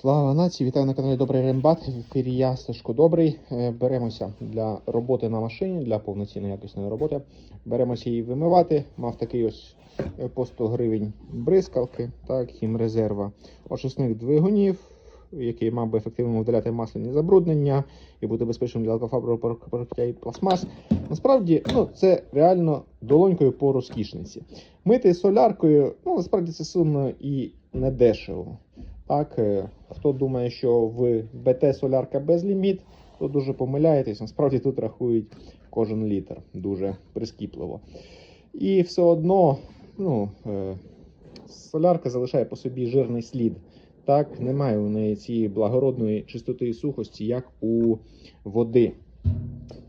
Слава нації! Вітаю на каналі Добрий Рембат. В ефірі я Сашко Добрий. Е, Беремося для роботи на машині, для повноцінної якісної роботи. Беремося її вимивати. Мав такий ось е, по 100 гривень бризкалки, так, хімрезерва, очисних двигунів, який мав би ефективно видаляти масляні забруднення і бути безпечним для алкофабрового покриття і пластмас. Насправді, ну, це реально долонькою по розкішниці. Мити соляркою, ну, насправді це сумно і недешево. Так, е, хто думає, що в БТ солярка безліміт, то дуже помиляєтесь. Насправді тут рахують кожен літр дуже прискіпливо. І все одно, ну, е, солярка залишає по собі жирний слід. Так, немає у неї цієї благородної чистоти і сухості, як у води.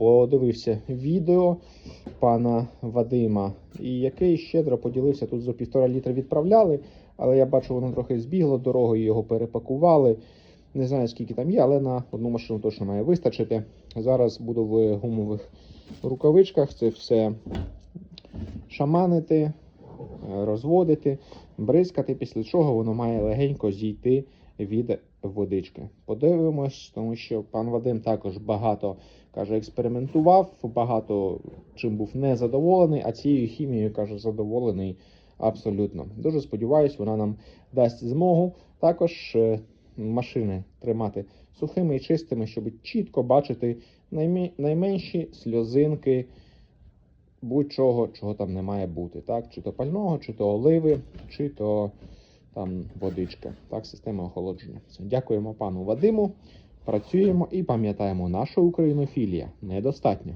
Подивився відео пана Вадима, і який щедро поділився тут за півтора літра відправляли. Але я бачу, воно трохи збігло дорогою, його перепакували. Не знаю, скільки там є, але на одну машину точно має вистачити. Зараз буду в гумових рукавичках це все шаманити, е, розводити, бризкати, після чого воно має легенько зійти від водички. Подивимось, тому що пан Вадим також багато каже, експериментував, багато чим був незадоволений, а цією хімією каже, задоволений. Абсолютно. Дуже сподіваюсь, вона нам дасть змогу також е, машини тримати сухими і чистими, щоб чітко бачити найменші сльозинки будь-чого, чого там не має бути. Так? Чи то пального, чи то оливи, чи то там водичка. Так, система охолодження. Все. Дякуємо пану Вадиму. Працюємо і пам'ятаємо, наша українофілія недостатньо.